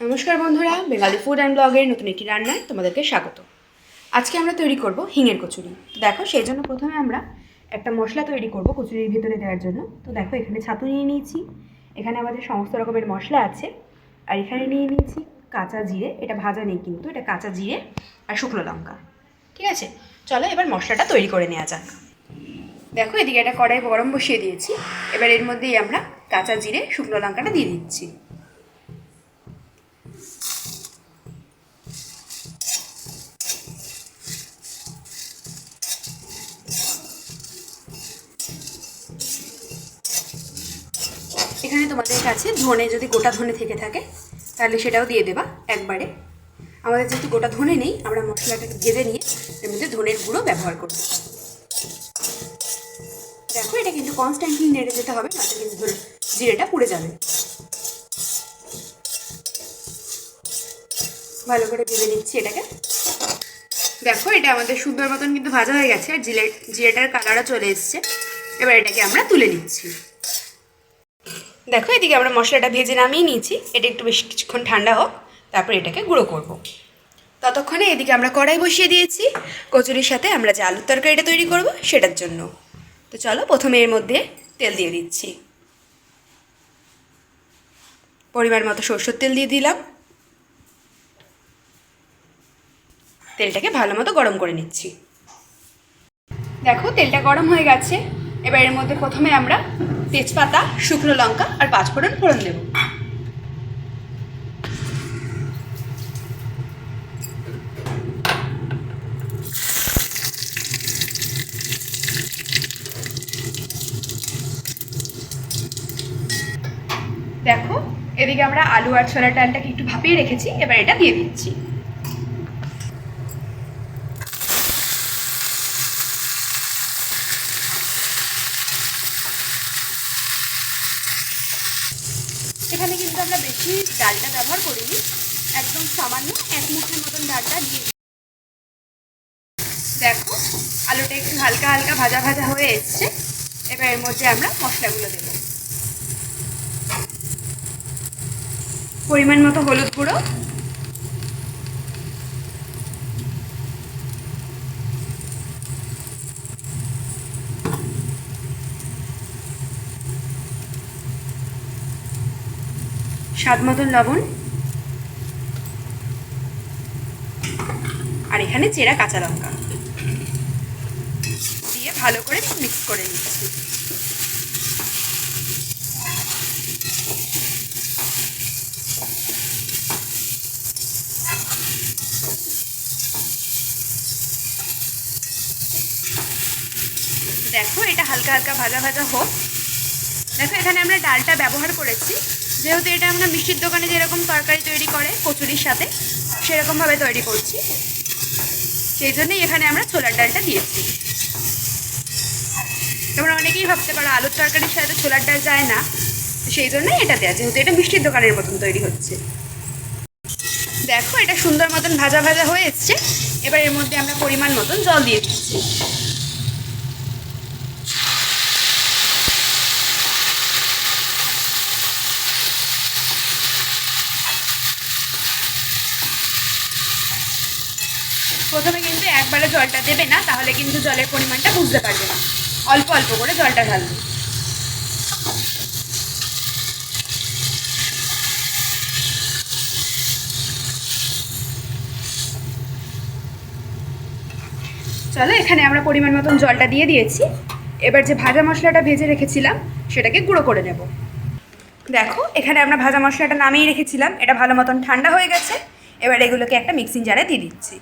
নমস্কার বন্ধুরা, Bengali food and ব্লগের নতুন একটি রান্নায় তোমাদেরকে স্বাগত। আজকে আমরা তৈরি করব হিঙের কচুরি। তো দেখো, সেই জন্য প্রথমে আমরা একটা মশলা তৈরি করব কচুরির ভিতরে দেওয়ার জন্য। তো দেখো, এখানে ছাতু নিয়ে নিয়েছি। এখানে আমাদের সমস্ত রকমের মশলা আছে। আর এখানে নিয়ে নিয়েছি কাঁচা জিরে। এটা ভাজা নেই কিন্তু, এটা কাঁচা জিরে আর শুকনো লঙ্কা। ঠিক আছে? চলো এবার মশলাটা তৈরি করে নেওয়া যাক। দেখো, এদিকে একটা কড়াই গরম বসিয়ে দিয়েছি। এবার এর মধ্যেই আমরা কাঁচা জিরে, শুকনো লঙ্কাটা দিয়ে দিচ্ছি। কাছে ধনে যদি গোটা ধনে থেকে থাকে, তাহলে সেটাও দিয়ে দেবা একবারে। আমাদের যেহেতু গোটা ধনে নেই, আমরা মশলাটাকে ভেজে নিয়ে এর মধ্যে ধনের গুঁড়ো ব্যবহার করব। দেখো, এটা কিন্তু কনস্ট্যান্টলি নেড়ে যেতে হবে নয়তো কিন্তু জিরেটা পুড়ে যাবে। ভালো করে ভেজে নিচ্ছি এটাকে। দেখো, এটা আমাদের সুন্দর মতন কিন্তু ভাজা হয়ে গেছে, আর জিরে জিরেটার কালারও চলে এসছে। এবার এটাকে আমরা তুলে নিচ্ছি। দেখো, এদিকে আমরা মশলাটা ভেজে নামিয়ে নিয়েছি। এটা একটু বেশ কিছুক্ষণ ঠান্ডা হোক, তারপর এটাকে গুঁড়ো করব। ততক্ষণে এদিকে আমরা কড়াই বসিয়ে দিয়েছি। কচুরির সাথে আমরা যে আলুর তরকারিটা তৈরি করব, সেটার জন্য। তো চলো, প্রথমে এর মধ্যে তেল দিয়ে দিচ্ছি। পরিমাণ মতো সরষের তেল দিয়ে দিলাম। তেলটাকে ভালো মতো গরম করে নিচ্ছি। দেখো, তেলটা গরম হয়ে গেছে। এবার এর মধ্যে প্রথমে আমরা তেজপাতা, শুকনো লঙ্কা আর পাঁচফোড়ন ফোড়ন দেব। দেখো, এদিকে আমরা আলু আর ছোলার ডালটাকে একটু ভাপিয়ে রেখেছি, এবার এটা দিয়ে দিচ্ছি। এখানে কিন্তু আমরা বেশি ডালটা ব্যবহার করিনি, একদম সামান্য এক মুঠের মতন ডালটা দিয়ে দেখো, আলুটা একটু হালকা হালকা ভাজা ভাজা হয়ে এসছে, এবার এর মধ্যে আমরা মশলাগুলো দেব। পরিমাণ মতো হলুদ গুঁড়ো স্বাদ মতন লবণ। আর এখানে চেরা কাঁচা লঙ্কা। দিয়ে ভালো করে মিক্স করে নিচ্ছি। দেখো এটা হালকা হালকা ভাজা ভাজা হোক। দেখো এখানে আমরা ডালটা ব্যবহার করেছি। যেহেতু এটা আমরা মিষ্টির দোকানে যেরকম তরকারি তৈরি করে, কচুরির সাথে, সেরকমভাবে তৈরি করছি। সেই জন্যই এখানে আমরা ছোলার ডালটা দিয়েছি। তোমরা অনেকেই ভাবতে পারো, আলুর তরকারির সাথে ছোলার ডাল যায় না। সেই জন্যই এটা দেওয়া যেহেতু এটা মিষ্টির দোকানের মতন তৈরি হচ্ছে। দেখো, এটা সুন্দর মতন ভাজা ভাজা হয়ে এসছে। এবার এর মধ্যে আমরা পরিমাণ মতন জল দিয়ে দিচ্ছি। প্রথমে কিন্তু একবারে জলটা দেবে না, তাহলে কিন্তু জলের পরিমাণটা বুঝতে পারবে না। অল্প অল্প করে জলটা ঢালবে। চলো, এখানে আমরা পরিমাণ মতন জলটা দিয়ে দিয়েছি। এবার যে ভাজা মশলাটা ভেজে রেখেছিলাম, সেটাকে গুঁড়ো করে নেব। দেখো, এখানে আমরা ভাজা মশলাটা নামিয়ে রেখেছিলাম। এটা ভালো মতন ঠান্ডা হয়ে গেছে। এবার এগুলোকে একটা মিক্সিং জারে দিয়ে দিচ্ছি।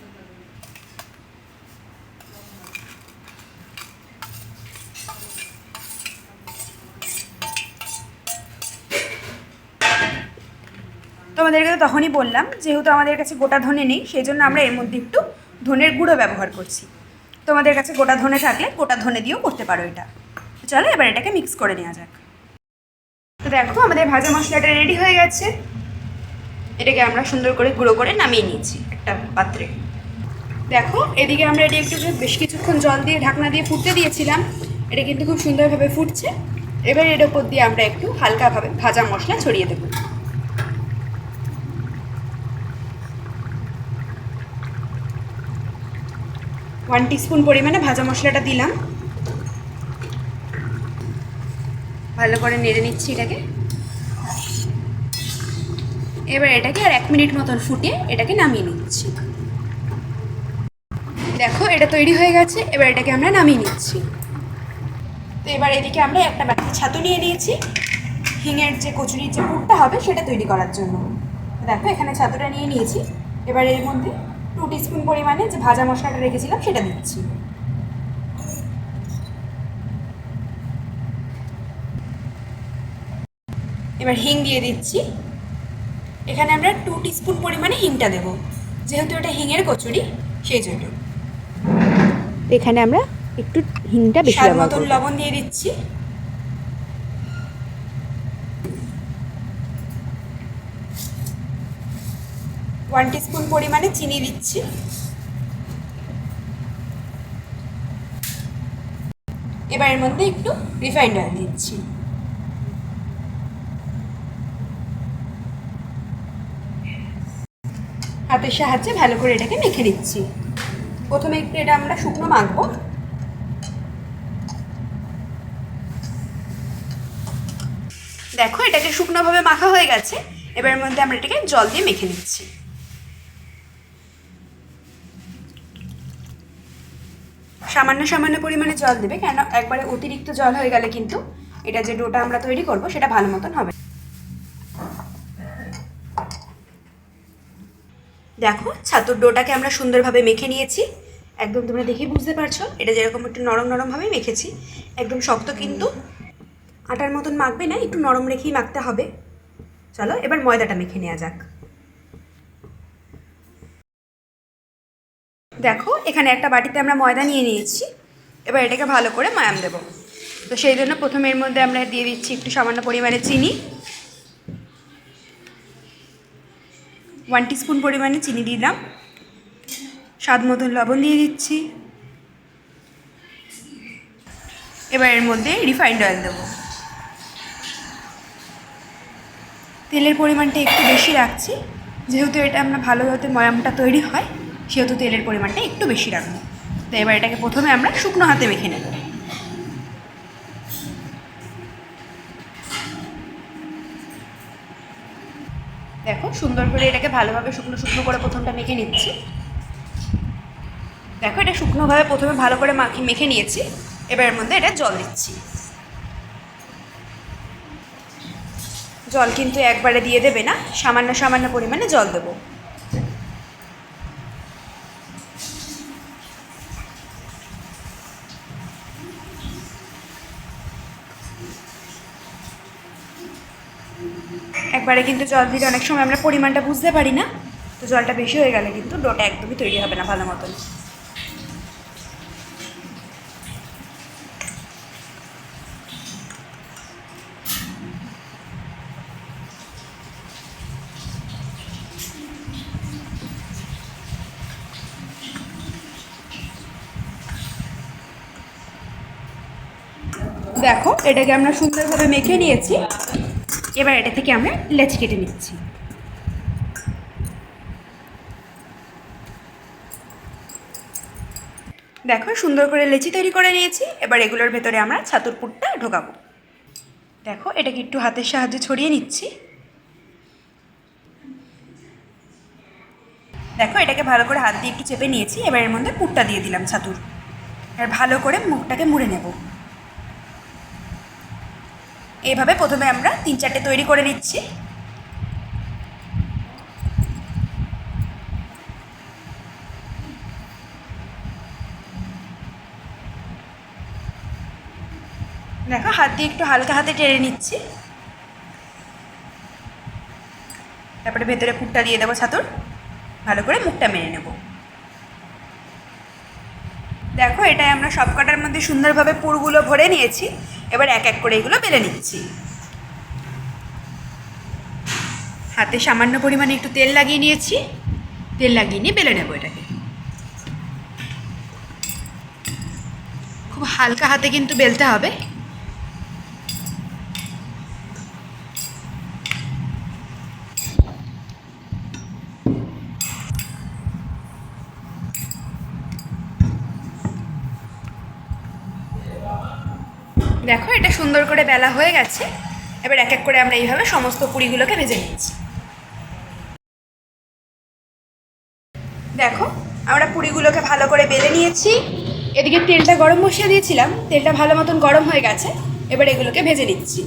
তোমাদেরকে তো তখনই বললাম, যেহেতু আমাদের কাছে গোটা ধনে নেই, সেই জন্য আমরা এর মধ্যে একটু ধনের গুঁড়ো ব্যবহার করছি। তোমাদের কাছে গোটা ধনে থাকলে গোটা ধনে দিয়েও করতে পারো এটা। চলো এবার এটাকে মিক্স করে নেওয়া যাক। তো দেখো, আমাদের ভাজা মশলাটা রেডি হয়ে গেছে। এটাকে আমরা সুন্দর করে গুঁড়ো করে নামিয়ে নিয়েছি একটা পাত্রে। দেখো, এদিকে আমরা এটি একটু বেশ কিছুক্ষণ জল দিয়ে ঢাকনা দিয়ে ফুটতে দিয়েছিলাম, এটা কিন্তু খুব সুন্দরভাবে ফুটছে। এবার এর ওপর দিয়ে আমরা একটু হালকাভাবে ভাজা মশলা ছড়িয়ে দেবো। ওয়ান স্পুন পরিমাণে ভাজা মশলাটা দিলাম। ভালো করে নেড়ে নিচ্ছি এটাকে। এবার এটাকে আর এক মিনিট মতন ফুটিয়ে এটাকে নামিয়ে নিচ্ছি। দেখো, এটা তৈরি হয়ে গেছে, এবার এটাকে আমরা নামিয়ে নিচ্ছি। তো এবার এদিকে আমরা একটা বাটিতে ছাতু নিয়ে নিয়েছি। হিঙের যে কচুরির যে পুরটা হবে, সেটা তৈরি করার জন্য। দেখো, এখানে ছাতুটা নিয়ে নিয়েছি। এবার এর মধ্যে টু টিস্পুন পরিমাণে যে ভাজা মশলাটা রেখেছিলাম সেটা দিচ্ছি। এবার হিং দিয়ে দিচ্ছি। এখানে আমরা টু টিস্পুন পরিমাণে হিংটা দেব। যেহেতু এটা হিঙের কচুরি সেই জন্য। এখানে আমরা একটু হিংটা বেশি মতন লবণ দিয়ে দিচ্ছি। ওয়ান টিস্পুন পরিমাণে চিনি দিচ্ছি। এবার এর মধ্যে একটু রিফাইন্ড অয়েল দিচ্ছি। হাতের সাহায্যে ভালো করে এটাকে মেখে নিচ্ছি। প্রথমে একটু এটা আমরা শুকনো মাখবো। দেখো, এটাকে শুকনোভাবে মাখা হয়ে গেছে। এবার মধ্যে আমরা এটাকে জল দিয়ে মেখে নিচ্ছি। সামান্য সামান্য পরিমাণে জল দেবে, কেন একবারে অতিরিক্ত জল হয়ে গেলে কিন্তু এটা যে ডোটা আমরা তৈরি করব সেটা ভালো মতন হবে। দেখো, ছাতুর ডোটাকে আমরা সুন্দরভাবে মেখে নিয়েছি। একদম তোমরা দেখেই বুঝতে পারছ, এটা যেরকম একটু নরম নরমভাবেই মেখেছি। একদম শক্ত কিন্তু। আটার মতন মাখবে না, একটু নরম রেখেই মাখতে হবে। চলো, এবার ময়দাটা মেখে নেওয়া যাক। দেখো, এখানে একটা বাটিতে আমরা ময়দা নিয়ে নিয়েছি। এবার এটাকে ভালো করে ময়াম দেব। তো সেই জন্য প্রথমে এর মধ্যে আমরা দিয়ে দিচ্ছি একটু সামান্য পরিমাণে চিনি। ওয়ান স্পুন পরিমাণে চিনি দিলাম। স্বাদ মতন লবণ দিয়ে দিচ্ছি। এবার এর মধ্যে রিফাইন্ড অয়েল দেবো। তেলের পরিমাণটা একটু বেশি রাখছি। যেহেতু এটা আমরা ভালো যাতে ময়ামটা তৈরি হয় সেহেতু তেলের পরিমাণটা একটু বেশি রাখব। তো এবার এটাকে প্রথমে আমরা শুকনো হাতে মেখে নেব। দেখো, সুন্দর করে এটাকে ভালোভাবে শুকনো শুকনো করে প্রথমটা মেখে নিচ্ছি। দেখো, এটা শুকনোভাবে প্রথমে ভালো করে মাখি, মেখে নিয়েছি। এবার এর মধ্যে এটা জল দিচ্ছি। জল কিন্তু একবারে দিয়ে দেবে না, সামান্য সামান্য পরিমাণে জল দেবো। একবারে কিন্তু জল দিলে অনেক সময় আমরা পরিমাণটা বুঝতে পারি না। তো জলটা বেশি হয়ে গেলে কিন্তু ডোটা একদমই তৈরি হবে না ভালো মতন। দেখো, এটাকে আমরা সুন্দরভাবে মেখে নিয়েছি। এবার এটা থেকে আমরা লেচি কেটে নিচ্ছি। দেখো, সুন্দর করে লেচি তৈরি করে নিয়েছি। এবার এগুলোর ভেতরে আমরা ছাতুর পুরটা ঢোকাবো। দেখো, এটাকে একটু হাতের সাহায্যে ছড়িয়ে নিচ্ছি। দেখো, এটাকে ভালো করে হাত দিয়ে একটু চেপে নিয়েছি। এবার এর মধ্যে পুরটা দিয়ে দিলাম ছাতুর। আর ভালো করে মুখটাকে মুড়ে নেব। এইভাবে প্রথমে আমরা তিন চারটে তৈরি করে নিচ্ছি। দেখো, হাত দিয়ে একটু হালকা হাতে টেনে নিচ্ছি। তারপরে ভেতরে পুরটা দিয়ে দেবো ছাতুর। ভালো করে মুখটা মেরে নেব। দেখো, এটাই আমরা সব কটার মধ্যে সুন্দরভাবে পুরগুলো ভরে নিয়েছি। এবার এক এক করে এগুলো বেলে নিচ্ছি। হাতে সামান্য পরিমাণে একটু তেল লাগিয়ে নিয়েছি। তেল লাগিয়ে নিয়ে বেলে নেব এটাকে। খুব হালকা হাতে কিন্তু বেলতে হবে। দেখো, এটা সুন্দর করে বেলা হয়ে গেছে। এবার এক এক করে আমরা এইভাবে সমস্ত পুরিগুলোকে ভেজে নিচ্ছি। দেখো, আমরা পুরিগুলোকে ভালো করে বেলে নিয়েছি। এদিকে তেলটা গরম বসিয়ে দিয়েছিলাম, তেলটা ভালো মতন গরম হয়ে গেছে। এবার এগুলোকে ভেজে নিচ্ছি।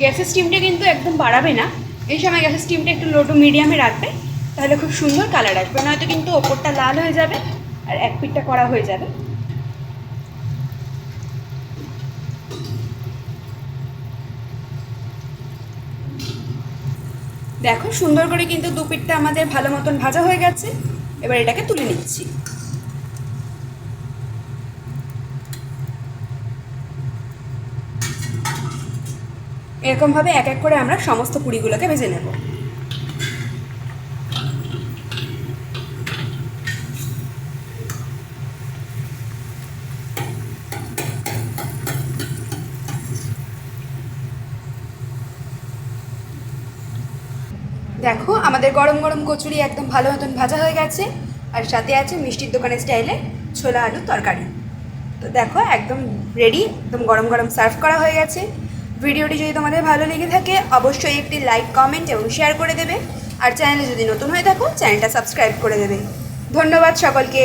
গ্যাসের স্টিমটা কিন্তু একদম বাড়াবে না। এই সময় গ্যাসের স্টিমটা একটু লো টু মিডিয়ামে রাখবে, তাহলে খুব সুন্দর কালার আসবে। নয়তো কিন্তু ওপরটা লাল হয়ে যাবে আর এক পিঠটা করা হয়ে যাবে। দেখো সুন্দর করে কিন্তু দু পিঠটা আমাদের ভালো মতন ভাজা হয়ে গেছে। এবার এটাকে তুলে নিচ্ছি। এরকমভাবে এক এক করে আমরা সমস্ত পুরিগুলোকে ভেজে নেব। দেখো, আমাদের গরম গরম কচুরি একদম ভালো মতন ভাজা হয়ে গেছে। আর সাথে আছে মিষ্টির দোকানের স্টাইলে ছোলা আলুর তরকারি। তো দেখো, একদম রেডি একদম গরম গরম সার্ভ করা হয়ে গেছে। ভিডিওটি যদি তোমাদের ভালো লেগে থাকে, অবশ্যই একটি লাইক কমেন্ট এবং শেয়ার করে দেবে। আর চ্যানেলে যদি নতুন হয়ে থাকো চ্যানেলটা সাবস্ক্রাইব করে দেবে। ধন্যবাদ সকলকে।